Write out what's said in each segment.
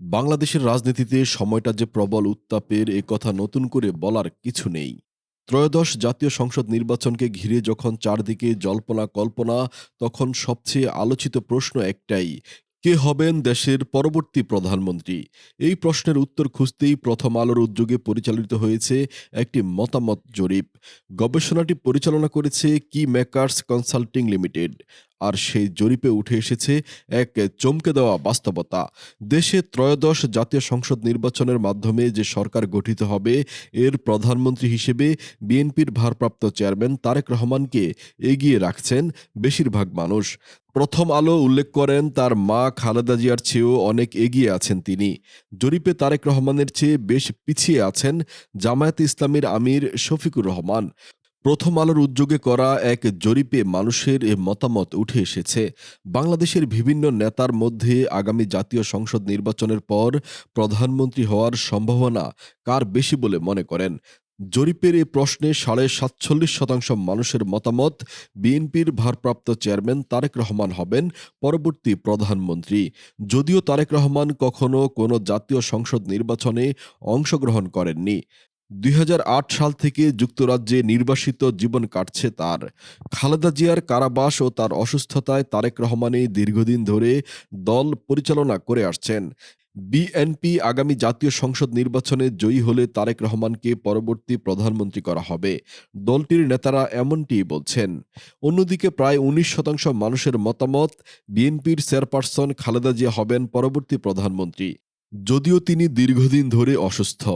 বাংলাদেশের রাজনীতিতে সময়টা যে প্রবল উত্তাপের এ কথা নতুন করে বলার কিছু নেই। ত্রয়োদশ জাতীয় সংসদ নির্বাচনকে ঘিরে যখন চারদিকে জল্পনা কল্পনা, তখন সবচেয়ে আলোচিত প্রশ্ন একটাই, কে হবেন দেশের পরবর্তী প্রধানমন্ত্রী? এই প্রশ্নের উত্তর খুঁজতেই প্রথম আলোর উদ্যোগে পরিচালিত হয়েছে একটি মতামত জরিপ। গবেষণাটি পরিচালনা করেছে কি মেকার্স কনসাল্টিং লিমিটেড। আর সেই জরিপে উঠে এসেছে এক চমকে দেওয়া বাস্তবতা। দেশে ত্রয়োদশ জাতীয় সংসদ নির্বাচনের মাধ্যমে যে সরকার গঠিত হবে, এর প্রধানমন্ত্রী হিসেবে বিএনপির ভারপ্রাপ্ত চেয়ারম্যান তারেক রহমানকে এগিয়ে রাখছেন বেশিরভাগ মানুষ। প্রথম আলো উল্লেখ করেন তার মা খালেদা জিয়ার চেয়েও অনেক এগিয়ে আছেন তিনি। জরিপে তারেক রহমানের চেয়ে বেশ পিছিয়ে আছেন জামায়াত ইসলামীর আমির শফিকুর রহমান। প্রথম আলোর উদ্যোগে করা এক জরিপে মানুষের এ মতামত উঠে এসেছে। বাংলাদেশের বিভিন্ন নেতার মধ্যে আগামী জাতীয় সংসদ নির্বাচনের পর প্রধানমন্ত্রী হওয়ার সম্ভাবনা কার বেশি বলে মনে করেন? জরিপের এ প্রশ্নে সাড়ে সাতচল্লিশ শতাংশ মানুষের মতামত বিএনপির ভারপ্রাপ্ত চেয়ারম্যান তারেক রহমান হবেন পরবর্তী প্রধানমন্ত্রী। যদিও তারেক রহমান কখনো কোনো জাতীয় সংসদ নির্বাচনে অংশগ্রহণ করেননি। দুই হাজার আট সাল থেকে যুক্তরাজ্যে নির্বাসিত জীবন কাটছে তার। খালেদা জিয়ার কারাবাস ও তার অসুস্থতায় তারেক রহমানই দীর্ঘদিন ধরে দল পরিচালনা করে আসছেন। বিএনপি আগামী জাতীয় সংসদ নির্বাচনে জয়ী হলে তারেক রহমানকে পরবর্তী প্রধানমন্ত্রী করা হবে। দলটির নেতারা এমনটিই বলছেন। অন্যদিকে প্রায় উনিশ শতাংশ মানুষের মতামত, বিএনপির চেয়ারপারসন খালেদা জিয়া হবেন পরবর্তী প্রধানমন্ত্রী। যদিও তিনি দীর্ঘদিন ধরে অসুস্থ।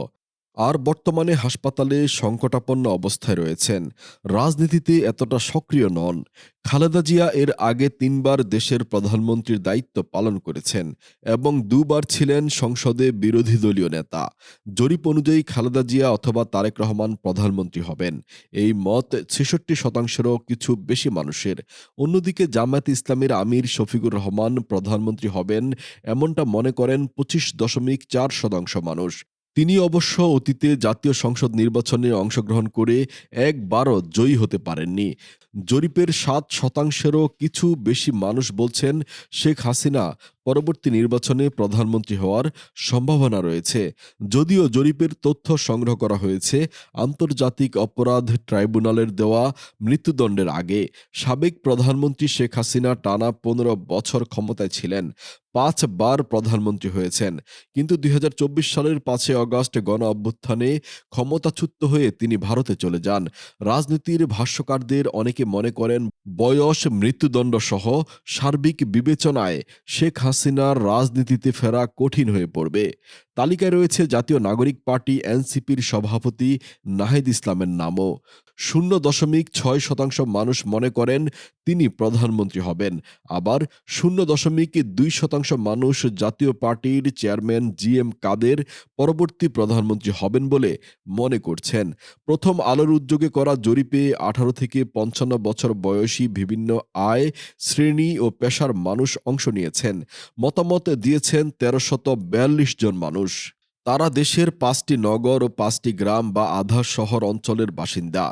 আর বর্তমানে হাসপাতালে সংকটাপন্ন অবস্থায় রয়েছেন। রাজনীতিতে এতটা সক্রিয় নন। খালেদা জিয়া এর আগে তিনবার দেশের প্রধানমন্ত্রীর দায়িত্ব পালন করেছেন এবং দুবার ছিলেন সংসদে বিরোধী দলীয় নেতা। জরিপ অনুযায়ী খালেদা জিয়া অথবা তারেক রহমান প্রধানমন্ত্রী হবেন। এই মত ছেষট্টি শতাংশেরও কিছু বেশি মানুষের। অন্যদিকে জামায়াত ইসলামের আমির শফিকুর রহমান প্রধানমন্ত্রী হবেন এমনটা মনে করেন পঁচিশ দশমিক চার শতাংশ মানুষ। তিনি অবশ্য অতীতে জাতীয় সংসদ নির্বাচনে অংশগ্রহণ করে একবারও জয়ী হতে পারেননি। জরিপের সাত শতাংশেরও কিছু বেশি মানুষ বলছেন শেখ হাসিনা পরবর্তী নির্বাচনে প্রধানমন্ত্রী হওয়ার সম্ভাবনা রয়েছে। যদিও জরিপের তথ্য সংগ্রহ করা হয়েছে, আন্তর্জাতিক অপরাধ ট্রাইব্যুনালের দেওয়া মৃত্যুদণ্ডের আগে। সাবেক প্রধানমন্ত্রী শেখ হাসিনা টানা পনেরো বছর ক্ষমতায় ছিলেন পাঁচবার প্রধানমন্ত্রী হয়েছেন। কিন্তু দুই হাজার চব্বিশ সালের পাঁচই অগস্ট গণ অভ্যুত্থানে ক্ষমতাচ্যুত হয়ে তিনি ভারতে চলে যান। রাজনীতির ভাষ্যকারদের অনেকে মনে করেন বয়স, মৃত্যুদণ্ড সহ সার্বিক বিবেচনায় শেখ হাসিনার রাজনীতিতে ফেরা কঠিন হয়ে পড়বে। তালিকায় রয়েছে জাতীয় নাগরিক পার্টি, এনসিপির সভাপতি নাহিদ ইসলামের নামও। শূন্য দশমিক ছয় শতাংশ মানুষ মনে করেন তিনি প্রধানমন্ত্রী হবেন। আবার শূন্য দশমিক দুই শতাংশ মানুষ জাতীয় পার্টির চেয়ারম্যান জি এম কাদের পরবর্তী প্রধানমন্ত্রী হবেন বলে মনে করছেন। প্রথম আলোর উদ্যোগে করা জরিপে আঠারো থেকে পঞ্চান্ন বছর বয়সী বিভিন্ন আয়, শ্রেণি ও পেশার মানুষ অংশ নিয়েছেন। মতামত দিয়েছেন তেরোশত বিয়াল্লিশ জন মানুষ। তারা দেশের পাঁচটি নগর ও পাঁচটি গ্রাম বা আধা শহর অঞ্চলের বাসিন্দা।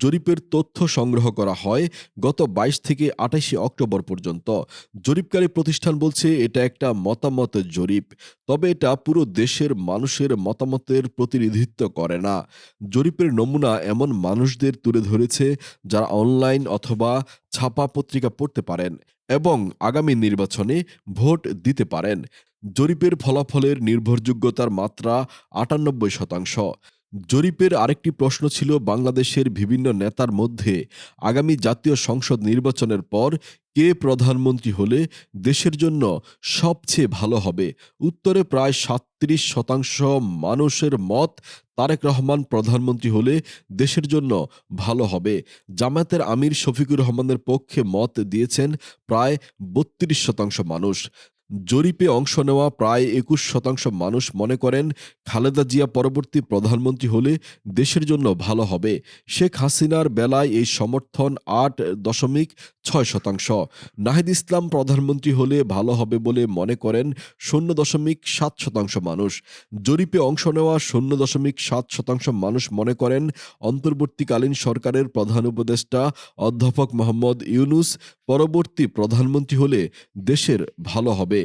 জরিপের তথ্য সংগ্রহ করা হয় গত বাইশ থেকে আঠাশে অক্টোবর পর্যন্ত। জরিপকারী প্রতিষ্ঠান বলছে, এটা একটা মতামত জরিপ, তবে এটা পুরো দেশের মানুষের মতামতের প্রতিনিধিত্ব করে না। জরিপের নমুনা এমন মানুষদের তুলে ধরেছে যারা অনলাইন অথবা ছাপা পত্রিকা পড়তে পারেন এবং আগামী নির্বাচনে ভোট দিতে পারেন। জরিপের ফলাফলের নির্ভরযোগ্যতার মাত্রা আটানব্বই শতাংশ। জরিপের আরেকটি প্রশ্ন ছিল বাংলাদেশের বিভিন্ন নেতার মধ্যে আগামী জাতীয় সংসদ নির্বাচনের পর কে প্রধানমন্ত্রী হলে দেশের জন্য সবচেয়ে ভালো হবে। উত্তরে প্রায় সাতত্রিশ শতাংশ মানুষের মত তারেক রহমান প্রধানমন্ত্রী হলে দেশের জন্য ভালো হবে। জামায়াতের আমির শফিকুর রহমানের পক্ষে মত দিয়েছেন প্রায় বত্রিশ শতাংশ মানুষ। জরিপে অংশ নেওয়া প্রায় একুশ শতাংশ মানুষ মনে করেন খালেদা জিয়া পরবর্তী প্রধানমন্ত্রী হলে দেশের জন্য ভালো হবে। শেখ হাসিনার বেলায় এই সমর্থন আট দশমিক ছয় শতাংশ। নাহিদ ইসলাম প্রধানমন্ত্রী হলে ভালো হবে বলে মনে করেন শূন্য দশমিক সাত শতাংশ মানুষ। জরিপে অংশ নেওয়া শূন্য দশমিক সাত শতাংশ মানুষ মনে করেন অন্তর্বর্তীকালীন সরকারের প্রধান উপদেষ্টা অধ্যাপক মোহাম্মদ ইউনুস পরবর্তী প্রধানমন্ত্রী হলে দেশের ভালো হবে।